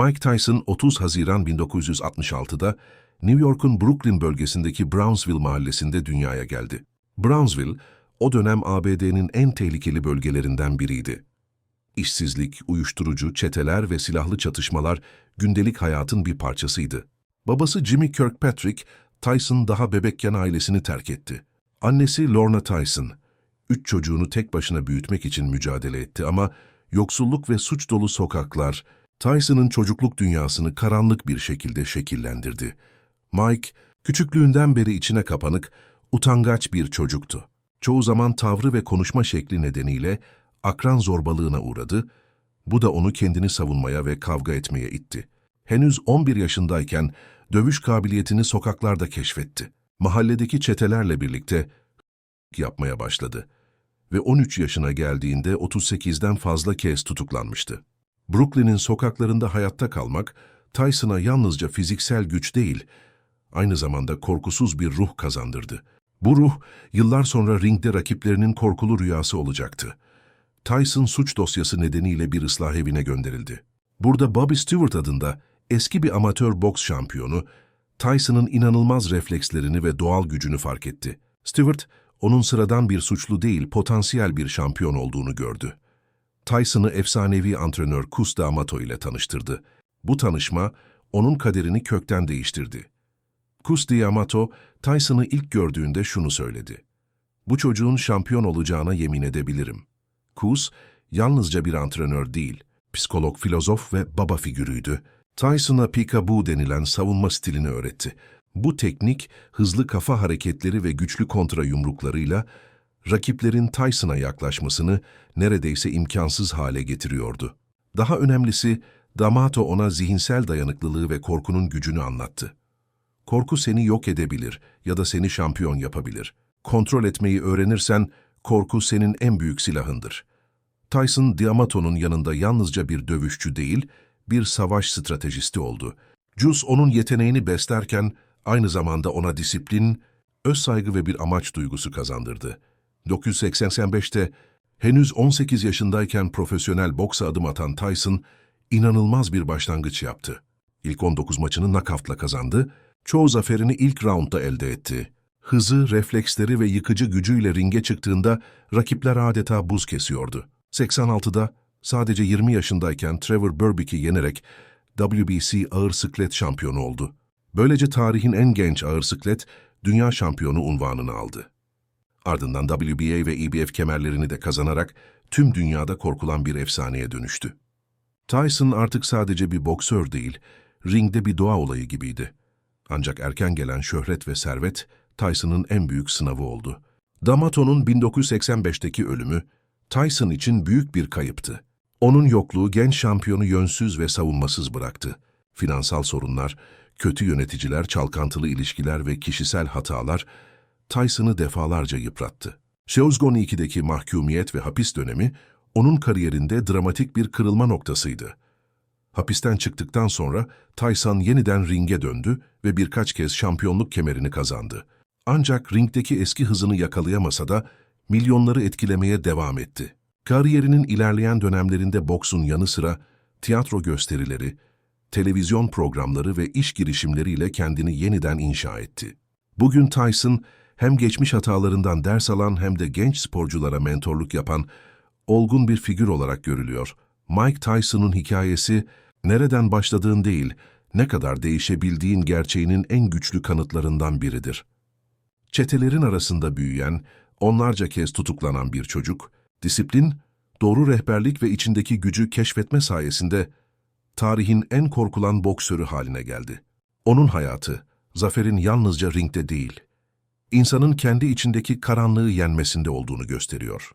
Mike Tyson 30 Haziran 1966'da New York'un Brooklyn bölgesindeki Brownsville mahallesinde dünyaya geldi. Brownsville, o dönem ABD'nin en tehlikeli bölgelerinden biriydi. İşsizlik, uyuşturucu, çeteler ve silahlı çatışmalar gündelik hayatın bir parçasıydı. Babası Jimmy Kirkpatrick, Tyson daha bebekken ailesini terk etti. Annesi Lorna Tyson, üç çocuğunu tek başına büyütmek için mücadele etti ama yoksulluk ve suç dolu sokaklar, Tyson'ın çocukluk dünyasını karanlık bir şekilde şekillendirdi. Mike, küçüklüğünden beri içine kapanık, utangaç bir çocuktu. Çoğu zaman tavrı ve konuşma şekli nedeniyle akran zorbalığına uğradı, bu da onu kendini savunmaya ve kavga etmeye itti. Henüz 11 yaşındayken dövüş kabiliyetini sokaklarda keşfetti. Mahalledeki çetelerle birlikte yapmaya başladı ve 13 yaşına geldiğinde 38'den fazla kez tutuklanmıştı. Brooklyn'in sokaklarında hayatta kalmak, Tyson'a yalnızca fiziksel güç değil, aynı zamanda korkusuz bir ruh kazandırdı. Bu ruh, yıllar sonra ringde rakiplerinin korkulu rüyası olacaktı. Tyson suç dosyası nedeniyle bir ıslah evine gönderildi. Burada Bobby Stewart adında eski bir amatör boks şampiyonu, Tyson'ın inanılmaz reflekslerini ve doğal gücünü fark etti. Stewart, onun sıradan bir suçlu değil, potansiyel bir şampiyon olduğunu gördü. Tyson'ı efsanevi antrenör Cus D'Amato ile tanıştırdı. Bu tanışma, onun kaderini kökten değiştirdi. Cus D'Amato, Tyson'ı ilk gördüğünde şunu söyledi. Bu çocuğun şampiyon olacağına yemin edebilirim. Cus, yalnızca bir antrenör değil, psikolog, filozof ve baba figürüydü. Tyson'a peekaboo denilen savunma stilini öğretti. Bu teknik, hızlı kafa hareketleri ve güçlü kontra yumruklarıyla rakiplerin Tyson'a yaklaşmasını neredeyse imkansız hale getiriyordu. Daha önemlisi, D'Amato ona zihinsel dayanıklılığı ve korkunun gücünü anlattı. Korku seni yok edebilir ya da seni şampiyon yapabilir. Kontrol etmeyi öğrenirsen, korku senin en büyük silahındır. Tyson, D'Amato'nun yanında yalnızca bir dövüşçü değil, bir savaş stratejisti oldu. Jules onun yeteneğini beslerken, aynı zamanda ona disiplin, öz saygı ve bir amaç duygusu kazandırdı. 1985'te henüz 18 yaşındayken profesyonel boksa adım atan Tyson, inanılmaz bir başlangıç yaptı. İlk 19 maçını nakavtla kazandı, çoğu zaferini ilk roundda elde etti. Hızı, refleksleri ve yıkıcı gücüyle ringe çıktığında rakipler adeta buz kesiyordu. 86'da sadece 20 yaşındayken Trevor Burbick'i yenerek WBC ağır sıklet şampiyonu oldu. Böylece tarihin en genç ağır sıklet dünya şampiyonu unvanını aldı. Ardından WBA ve EBF kemerlerini de kazanarak tüm dünyada korkulan bir efsaneye dönüştü. Tyson artık sadece bir boksör değil, ringde bir doğa olayı gibiydi. Ancak erken gelen şöhret ve servet Tyson'ın en büyük sınavı oldu. D'Amato'nun 1985'teki ölümü Tyson için büyük bir kayıptı. Onun yokluğu genç şampiyonu yönsüz ve savunmasız bıraktı. Finansal sorunlar, kötü yöneticiler, çalkantılı ilişkiler ve kişisel hatalar Tyson'ı defalarca yıprattı. Sheozgon 2'deki mahkumiyet ve hapis dönemi onun kariyerinde dramatik bir kırılma noktasıydı. Hapisten çıktıktan sonra Tyson yeniden ringe döndü ve birkaç kez şampiyonluk kemerini kazandı. Ancak ringdeki eski hızını yakalayamasa da milyonları etkilemeye devam etti. Kariyerinin ilerleyen dönemlerinde boksun yanı sıra tiyatro gösterileri, televizyon programları ve iş girişimleriyle kendini yeniden inşa etti. Bugün Tyson hem geçmiş hatalarından ders alan hem de genç sporculara mentorluk yapan olgun bir figür olarak görülüyor. Mike Tyson'un hikayesi nereden başladığın değil, ne kadar değişebildiğin gerçeğinin en güçlü kanıtlarından biridir. Çetelerin arasında büyüyen, onlarca kez tutuklanan bir çocuk, disiplin, doğru rehberlik ve içindeki gücü keşfetme sayesinde tarihin en korkulan boksörü haline geldi. Onun hayatı, zaferin yalnızca ringde değil, insanın kendi içindeki karanlığı yenmesinde olduğunu gösteriyor.